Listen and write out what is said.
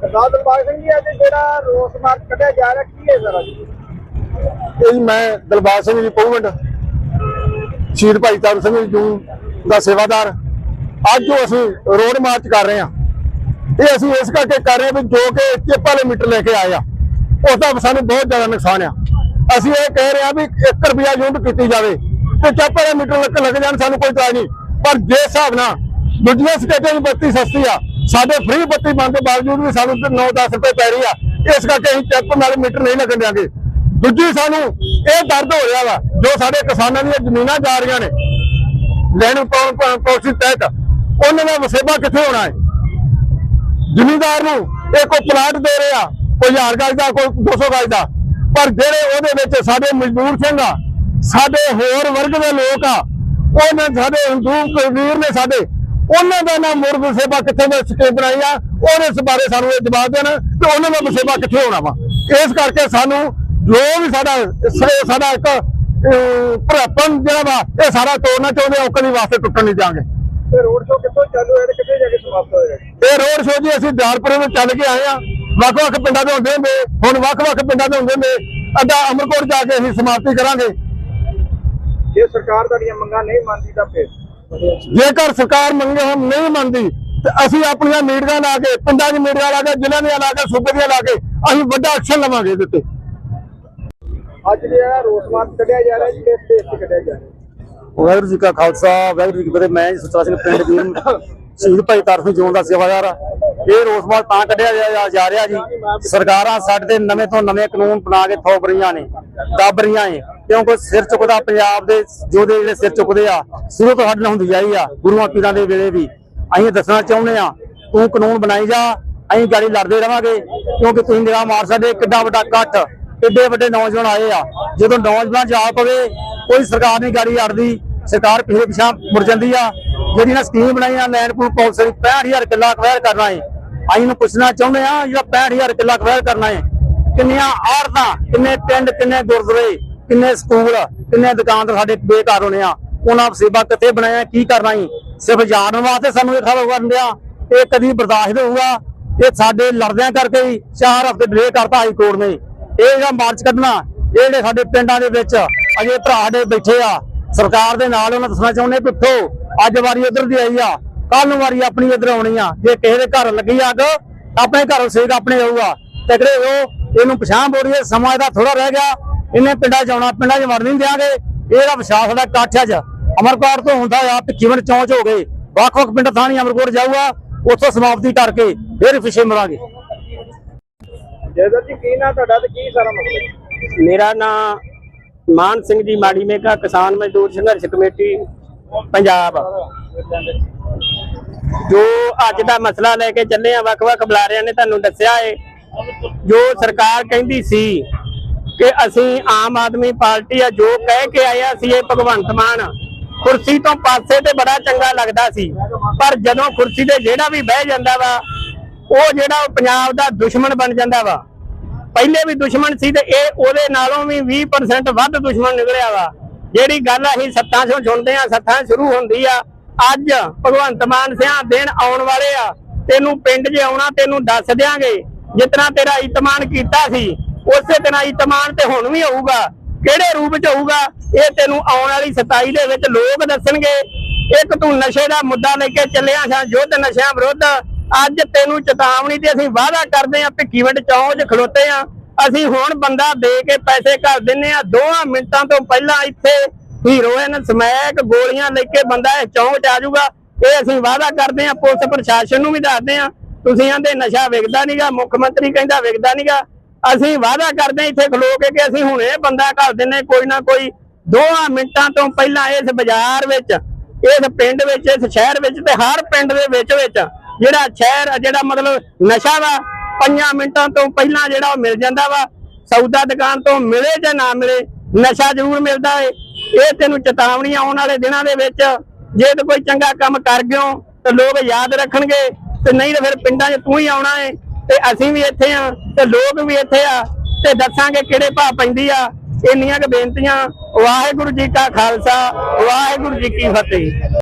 ਸਰਦਾਰ ਦਿਲਬਾਗ ਸਿੰਘ ਜੀ, ਅੱਜ ਜਿਹੜਾ ਰੋਸ ਮਾਰਚ ਕੱਢਿਆ ਜਾ ਰਿਹਾ, ਕੀ ਹੈ ਸਰ ਅੱਜ ਇਹ ਮੈਂ ਦਲਬਾਗ ਸਿੰਘ ਜੀ ਪਉਵੰਡ ਸ਼ਹੀਦ ਭਾਈ ਤਾਰੂ ਸਿੰਘ ਜੀ ਜੂਨ ਦਾ ਸੇਵਾਦਾਰ। ਅੱਜ ਜੋ ਅਸੀਂ ਰੋਡ ਮਾਰਚ ਕਰ ਰਹੇ ਹਾਂ। ਇਹ ਅਸੀਂ ਇਸ ਕਰਕੇ ਕਰ ਰਹੇ ਹਾਂ ਵੀ ਜੋ ਕਿ ਚਿੱਪ ਵਾਲੇ ਮੀਟਰ ਲੈ ਕੇ ਆਏ ਆ, ਉਸ ਦਾ ਸਾਨੂੰ ਬਹੁਤ ਜ਼ਿਆਦਾ ਨੁਕਸਾਨ ਆ। ਅਸੀਂ ਇਹ ਕਹਿ ਰਹੇ ਹਾਂ ਵੀ 1 ਰੁਪਿਆ ਯੂਨਿਟ ਕੀਤੀ ਜਾਵੇ ਤੇ ਚਿੱਪ ਵਾਲੇ ਮੀਟਰ ਲੱਗ ਲੱਗ ਜਾਣ, ਸਾਨੂੰ ਕੋਈ ਇਤਰਾਜ਼ ਨਹੀਂ। ਪਰ ਜੇ ਹਿਸਾਬ ਨਾਲ ਬਿਜਨਸ ਸਟੇਟਾਂ ਦੀ ਬੱਤੀ ਸਸਤੀ ਆ ਸਾਡੇ ਫ੍ਰੀ ਬੱਤੀ ਬਣਨ ਦੇ ਬਾਵਜੂਦ ਵੀ ਸਾਨੂੰ 9-10 ਰੁਪਏ ਪੈ ਰਹੀ ਆ। ਇਸ ਕਰਕੇ ਅਸੀਂ ਚੈੱਕ ਨਾਲ ਮੀਟਰ ਨਹੀਂ ਲੱਗਣ ਦਿਆਂਗੇ। ਦੂਜੀ ਸਾਨੂੰ ਇਹ ਦਰਦ ਹੋ ਰਿਹਾ ਵਾ, ਜੋ ਸਾਡੇ ਕਿਸਾਨਾਂ ਦੀਆਂ ਜ਼ਮੀਨਾਂ ਜਾ ਰਹੀਆਂ ਨੇ। ਲੈਣ ਪਾਉਣ ਪਾਲਿਸੀ ਤਹਿਤ, ਉਹਨਾਂ ਦਾ ਵਸੇਬਾ ਕਿੱਥੇ ਹੋਣਾ ਹੈ? ਜ਼ਿਮੀਂਦਾਰ ਨੂੰ ਇਹ ਕੋਈ ਪਲਾਟ ਦੇ ਰਿਹਾ ਕੋਈ ਹਜ਼ਾਰ ਗਜ ਦਾ, ਕੋਈ 200 ਗਜ ਦਾ। ਪਰ ਜਿਹੜੇ ਉਹਦੇ ਵਿੱਚ ਸਾਡੇ ਮਜ਼ਦੂਰ ਸਿੰਘ ਆ, ਸਾਡੇ ਹੋਰ ਵਰਗ ਦੇ ਲੋਕ ਆ, ਉਹਨਾਂ ਸਾਡੇ ਹਿੰਦੂ ਵੀਰ ਨੇ ਸਾਡੇ ਉਹਨਾਂ ਦਾ ਨਾ ਮੁਰਦ ਸੇਵਾ ਕਿੱਥੇ ਦੇ ਸਕੀਮ ਬਣਾਈ ਆ ਉਹਦੇ ਇਸ ਬਾਰੇ ਸਾਨੂੰ ਇਹ ਜਵਾਬ ਦੇਣ ਕਿ ਉਹਨਾਂ ਦਾ ਸੇਵਾ ਕਿੱਥੇ ਹੋਣਾ ਵਾ। ਇਸ ਕਰਕੇ ਸਾਨੂੰ ਜੋ ਵੀ ਸਾਡਾ ਸ- ਸਾਡਾ ਇੱਕ ਭਰਾਪਨ ਜਿਹੜਾ ਵਾ ਇਹ ਸਾਰਾ ਤੋੜਨਾ ਚਾਹੁੰਦੇ ਉਹ ਕਦੀ ਵਾਸਤੇ ਟੁੱਟਣ ਨਹੀਂ ਜਾਵਾਂਗੇ ਤੇ ਰੋਡ ਸ਼ੋਅ ਕਿੱਥੋਂ ਚਾਲੂ ਹੋਇਆ ਤੇ ਕਿੱਥੇ ਜਾ ਕੇ ਸਮਾਪਤ ਹੋਏਗਾ ਇਹ ਰੋਡ ਸ਼ੋਅ ਜੀ ਅਸੀਂ ਦਿਆਲਪੁਰੇ ਵਿੱਚ ਚੱਲ ਕੇ ਆਏ ਆ। ਵੱਖ-ਵੱਖ ਪਿੰਡਾਂ ਦੇ ਹੁੰਦੇ ਨੇ ਹੁਣ ਵੱਖ-ਵੱਖ ਪਿੰਡਾਂ ਦੇ ਹੁੰਦੇ ਨੇ ਅੱਡਾ ਅਮਰਕੋਟ ਜਾ ਕੇ ਅਸੀਂ ਸਮਾਪਤੀ ਕਰਾਂਗੇ। ਜੇ ਸਰਕਾਰ ਤੁਹਾਡੀਆਂ ਮੰਗਾਂ ਨਹੀਂ ਮੰਨਦੀ ਤਾਂ ਫਿਰ? ਜੇਕਰ ਸਰਕਾਰ ਮੰਗੇ ਹਮ ਨਹੀਂ ਮੰਨਦੀ ਤੇ ਅਸੀਂ ਆਪਣੀਆਂ ਮੀਟਿੰਗਾਂ ਲਾ ਕੇ ਪਿੰਡਾਂ ਦੀ ਮੀਟਿੰਗਾਂ ਲਾ ਕੇ ਜ਼ਿਲ੍ਹਿਆਂ ਦੀਆਂ ਲਾ ਕੇ ਸੂਬੇ ਦੀਆਂ ਲਾ ਕੇ ਅਸੀਂ ਵੱਡਾ ਐਕਸ਼ਨ ਲਵਾਂਗੇ ਇਹਦੇ ਉੱਤੇ ਅੱਜ ਜਿਹੜਾ ਰੋਸ ਮਾਰਚ ਕੱਢਿਆ ਜਾ ਰਿਹਾ ਜੀ ਕਿਸ ਦੇਸ਼ ਤੇ ਕੱਢਿਆ ਜਾ ਰਿਹਾ? ਵਾਹਿਗੁਰੂ ਜੀ ਕਾ ਖਾਲਸਾ ਵਾਹਿਗੁਰੂ ਜੀ ਕੀ ਫਤਿਹ ਮੈਂ ਸੁਚਾ ਸਿੰਘ ਪਿੰਡ ਵੀਰ ਸ਼ਹੀਦ ਭਾਈ ਤਾਰੂ ਜੋਨ ਦਾ ਸੇਵਾਦਾਰ ਆ। ਇਹ ਰੋਸ ਮਾਰਚ ਤਾਂ ਕੱਢਿਆ ਜਾ- ਜਾ ਰਿਹਾ ਜੀ। ਸਰਕਾਰਾਂ ਸਾਡੇ ਤੇ ਨਵੇਂ ਤੋਂ ਨਵੇਂ ਕਾਨੂੰਨ ਬਣਾ ਕੇ ਥੋਪ ਰਹੀਆਂ ਨੇ ਦੱਬ ਰਹੀਆਂ ਏ ਕਿਉਂਕਿ ਸਿਰ ਚੁੱਕਦਾ ਪੰਜਾਬ ਦੇ ਜੋਧੇ ਜਿਹੜੇ ਸਿਰ ਚੁੱਕਦੇ ਆ, ਸ਼ੁਰੂ ਤੋਂ ਸਾਡੇ ਨਾਲ ਹੁੰਦੀ ਆਈ ਆ, ਗੁਰੂਆਂ ਪੀਰਾਂ ਦੇ ਵੇਲੇ ਵੀ। ਅਸੀਂ ਦੱਸਣਾ ਚਾਹੁੰਦੇ ਆ, ਤੂੰ ਕਾਨੂੰਨ ਬਣਾਈ ਜਾ, ਅਸੀਂ ਗਾੜੀ ਲੜਦੇ ਰਵਾਂਗੇ, ਕਿਉਂਕਿ ਤੁਸੀਂ ਨਿਗਾਹ ਮਾਰ ਸਕਦੇ ਕਿੱਡਾ ਵੱਡਾ ਇਕੱਠ, ਕਿੱਡੇ ਵੱਡੇ ਨੌਜਵਾਨ ਆਏ ਆ। ਜਦੋਂ ਨੌਜਵਾਨ ਜਾ ਪਵੇ, ਕੋਈ ਸਰਕਾਰ ਨਹੀਂ ਗਾੜੀ ਅੜਦੀ ਸਰਕਾਰ ਪਿਛੇ ਪਿਛਾਂ ਮੁੜ ਜਾਂਦੀ ਆ। ਜਿਹੜੀ ਨਾ ਸਕੀਮ ਬਣਾਈ ਆ ਲੈਂਡ ਪੂਲ ਪਾਲਿਸੀ 65000 ਕਿੱਲਾ ਅਕਵਾਇਰ ਕਰਨਾ ਹੈ ਅਸੀਂ ਨੂੰ ਪੁੱਛਣਾ ਚਾਹੁੰਦੇ ਆ, ਜਿਹੜਾ 65000 ਕਿੱਲਾ ਅਕਵਾਇਰ ਕਰਨਾ ਹੈ ਕਿੰਨੀਆਂ ਆੜਤਾਂ, ਕਿੰਨੇ ਪਿੰਡ, ਕਿੰਨੇ ਗੁਰਦੁਆਰੇ ਕਿੰਨੇ ਸਕੂਲ, ਕਿੰਨੇ ਦੁਕਾਨਦਾਰ ਸਾਡੇ ਬੇਕਾਰ ਹੋਣੇ ਆ। ਉਹਨਾਂ ਸੇਵਾ ਕਿੱਥੇ ਬਣਾਇਆ ਕੀ ਕਰਨਾ ਹੈ ਸਿਰਫ ਜਾਣਨ ਵਾਸਤੇ ਸਾਨੂੰ ਇਹ ਖਬਰ ਕਰਨ ਦਿਆ। ਇਹ ਕਦੀ ਬਰਦਾਸ਼ਤ ਹੋਊਗਾ। ਇਹ ਸਾਡੇ ਲੜਦਿਆਂ ਕਰਕੇ ਹੀ ਚਾਰ ਹਫ਼ਤੇ ਡਿਲੇ ਕਰਤਾ ਹਾਈ ਕੋਰਟ ਨੇ। ਇਹ ਜਿਹੜਾ ਮਾਰਚ ਕੱਢਣਾ, ਇਹ ਜਿਹੜੇ ਸਾਡੇ ਪਿੰਡਾਂ ਦੇ ਵਿੱਚ ਅਜੇ ਭਰਾ ਦੇ ਬੈਠੇ ਆ। ਸਰਕਾਰ ਦੇ ਨਾਲ ਉਹਨਾਂ ਦੱਸਣਾ ਚਾਹੁੰਦੇ ਪਿੱਠੋ ਅੱਜ ਵਾਰੀ ਉਧਰ ਦੀ ਆਈ ਆ। ਕੱਲ ਨੂੰ ਵਾਰੀ ਆਪਣੀ ਇੱਧਰ ਆਉਣੀ ਆ। ਜੇ ਕਿਸੇ ਦੇ ਘਰ ਲੱਗੀ ਅੱਗ, ਆਪਣੇ ਘਰ ਸੇਕ ਆਪਣੇ ਆਊਗਾ। ਤਕੜੇ ਉਹ ਇਹਨੂੰ ਪਛਾਣ ਬੋੜੀਏ। ਸਮਾਂ ਇਹਦਾ ਥੋੜਾ ਰਹਿ ਗਿਆ। ਇਹਨੇ ਪਿੰਡਾਂ ਚ ਆਉਣਾ ਪਿੰਡਾਂ ਚ ਵੜ ਨਹੀਂ ਦਿਆਂਗੇ। ਇਹਦਾ ਵਿਸ਼ਵਾਸ ਸਾਡਾ ਕਾਠਿਆ ਚ ਅਮਰਕੌਰ ਤੋਂ ਹੁੰਦਾ ਆ ਭਿੱਖੀਵੰਡ ਚੌਂਚ ਹੋ ਗਏ। ਵੱਖ-ਵੱਖ ਪਿੰਡ ਥਾਣੀ ਅਮਰਕੌਰ ਜਾਊਗਾ ਉੱਥੋਂ ਸਮਾਪਤੀ ਕਰਕੇ ਫਿਰ ਪਿੱਛੇ ਮੁੜਾਂਗੇ ਜੈਦਰ ਜੀ ਕੀ ਨਾ ਤੁਹਾਡਾ ਤੇ ਕੀ ਸਾਰਾ ਮਸਲਾ ਮੇਰਾ ਨਾਮ ਮਾਨ ਸਿੰਘ ਜੀ ਮਾੜੀ ਮੇਕਾ ਕਿਸਾਨ ਮਜ਼ਦੂਰ ਸੰਘਰਸ਼ ਕਮੇਟੀ ਪੰਜਾਬ। ਜੋ ਅੱਜ ਦਾ ਮਸਲਾ ਲੈ ਕੇ ਚੱਲੇ ਆ ਵੱਖ-ਵੱਖ ਬੁਲਾਰਿਆਂ ਨੇ ਤੁਹਾਨੂੰ ਦੱਸਿਆ ਏ। ਜੋ ਸਰਕਾਰ ਕਹਿੰਦੀ ਸੀ ਕਿ ਅਸੀਂ ਆਮ ਆਦਮੀ ਪਾਰਟੀ ਆ, ਜੋ ਕਹਿ ਕੇ ਆਇਆ ਸੀ ਇਹ ਭਗਵੰਤ ਮਾਨ ਕੁਰਸੀ ਤੋਂ ਪਾਸੇ ਤੇ ਬੜਾ ਚੰਗਾ ਲੱਗਦਾ ਸੀ। ਪਰ ਜਦੋਂ ਕੁਰਸੀ ਤੇ ਜਿਹੜਾ ਵੀ ਬਹਿ ਜਾਂਦਾ ਵਾ, ਉਹ ਜਿਹੜਾ ਉਹ ਪੰਜਾਬ ਦਾ ਦੁਸ਼ਮਣ ਬਣ ਜਾਂਦਾ ਵਾ। ਪਹਿਲੇ ਵੀ ਦੁਸ਼ਮਣ ਸੀ ਤੇ ਇਹ ਉਹਦੇ ਨਾਲੋਂ ਵੀ 20% ਵੱਧ ਦੁਸ਼ਮਣ ਨਿਕਲਿਆ ਵਾ। ਜਿਹੜੀ ਗੱਲ ਅਸੀਂ ਸੱਤਾਂ ਚੋਂ ਸੁਣਦੇ ਆ, ਸੱਤਾਂ ਸ਼ੁਰੂ ਹੁੰਦੀ ਆ, ਅੱਜ ਭਗਵੰਤ ਮਾਨ ਸਿਆਂ ਦਿਨ ਆਉਣ ਵਾਲੇ ਆ, ਤੈਨੂੰ ਪਿੰਡ 'ਚ ਆਉਣਾ, ਤੈਨੂੰ ਦੱਸ ਦਿਆਂਗੇ। ਜਿਤਨਾ ਤੇਰਾ ਇਤਮਾਨ ਕੀਤਾ ਸੀ ਉਸੇ ਤਰ੍ਹਾਂ ਇਤਮਾਨ ਤੇ ਹੁਣ ਵੀ ਹੋਊਗਾ ਕਿਹੜੇ ਰੂਪ 'ਚ ਹੋਊਗਾ ਇਹ ਤੈਨੂੰ ਆਉਣ ਵਾਲੀ 27 ਦੇ ਵਿੱਚ ਲੋਕ ਦੱਸਣਗੇ। ਇੱਕ ਤੂੰ ਨਸ਼ੇ ਦਾ ਮੁੱਦਾ ਲੈ ਕੇ ਚੱਲਿਆ ਸਾਂ, ਯੁੱਧ ਨਸ਼ਿਆਂ ਵਿਰੁੱਧ। ਅੱਜ ਤੈਨੂੰ ਚੇਤਾਵਨੀ ਤੇ ਅਸੀਂ ਵਾਅਦਾ ਕਰਦੇ ਆਂ ਭਿੱਖੀਵੰਡ ਚੌਂਚ ਖਲੋਤੇ ਆਂ। ਅਸੀਂ ਹੁਣ ਬੰਦਾ ਦੇ ਕੇ ਪੈਸੇ ਘਰ ਦਿੰਨੇ ਆ। ਦੋਹਾਂ ਮਿੰਟਾਂ ਤੋਂ ਪਹਿਲਾਂ ਇੱਥੇ ਹੀਰੋਇਨ ਸਮੈਕ ਗੋਲੀਆਂ ਲੈ ਕੇ ਬੰਦਾ ਇਹ ਚੌਂਚ ਆ ਜਾਊਗਾ। ਇਹ ਅਸੀਂ ਵਾਅਦਾ ਕਰਦੇ ਆਂ, ਪੁਲਿਸ ਪ੍ਰਸ਼ਾਸਨ ਨੂੰ ਵੀ ਦੱਸਦੇ ਆਂ। ਤੁਸੀਂ ਆਂਦੇ ਨਸ਼ਾ ਵਿਕਦਾ ਨਹੀਂਗਾ ਮੁੱਖ ਮੰਤਰੀ ਕਹਿੰਦਾ ਵਿਕਦਾ ਨਹੀਂਗਾ ਅਸੀਂ ਵਾਅਦਾ ਕਰਦੇ ਆਂ ਇੱਥੇ ਖਲੋ ਕੇ ਕਿ ਅਸੀਂ ਹੁਣੇ ਬੰਦਾ ਕਰ ਦਿੰਨੇ ਕੋਈ ਨਾ ਕੋਈ ਦੋਹਾਂ ਮਿੰਟਾਂ ਤੋਂ ਪਹਿਲਾਂ ਇਸ ਬਾਜ਼ਾਰ ਵਿੱਚ, ਇਸ ਪਿੰਡ ਵਿੱਚ, ਇਸ ਸ਼ਹਿਰ ਵਿੱਚ ਤੇ ਹਰ ਪਿੰਡ ਦੇ ਵਿੱਚ ਵਿੱਚ ਜਿਹੜਾ ਸ਼ਹਿਰ, ਜਿਹੜਾ ਮਤਲਬ ਨਸ਼ਾ ਵਾ, ਪੰਜਾਂ ਮਿੰਟਾਂ ਤੋਂ ਪਹਿਲਾਂ ਜਿਹੜਾ ਉਹ ਮਿਲ ਜਾਂਦਾ ਵਾ, ਸੌਦਾ ਦੁਕਾਨ ਤੋਂ ਮਿਲੇ ਜਾਂ ਨਾ ਮਿਲੇ, ਨਸ਼ਾ ਜ਼ਰੂਰ ਮਿਲਦਾ ਏ। ਇਹ ਤੈਨੂੰ ਚੇਤਾਵਨੀ ਆਉਣ ਵਾਲੇ ਦਿਨਾਂ ਦੇ ਵਿੱਚ, ਜੇ ਤੇ ਕੋਈ ਚੰਗਾ ਕੰਮ ਕਰ ਗਿਓ, ਤੇ ਲੋਕ ਯਾਦ ਰੱਖਣਗੇ, ਤੇ ਨਹੀਂ ਤਾਂ ਫਿਰ ਪਿੰਡਾਂ 'ਚ ਤੂੰ ਹੀ ਆਉਣਾ ਏ। ਤੇ ਅਸੀਂ ਵੀ ਇੱਥੇ ਆ, ਤੇ ਲੋਕ ਵੀ ਇੱਥੇ ਆ, ਤੇ ਦੱਸਾਂਗੇ ਕਿਹੜੇ ਭਾਅ ਪੈਂਦੀ ਆ। ਇੰਨੀਆਂ ਕੁ ਬੇਨਤੀਆਂ। ਵਾਹਿਗੁਰੂ ਜੀ ਕਾ ਖਾਲਸਾ, ਵਾਹਿਗੁਰੂ ਜੀ ਕੀ ਫਤਿਹ।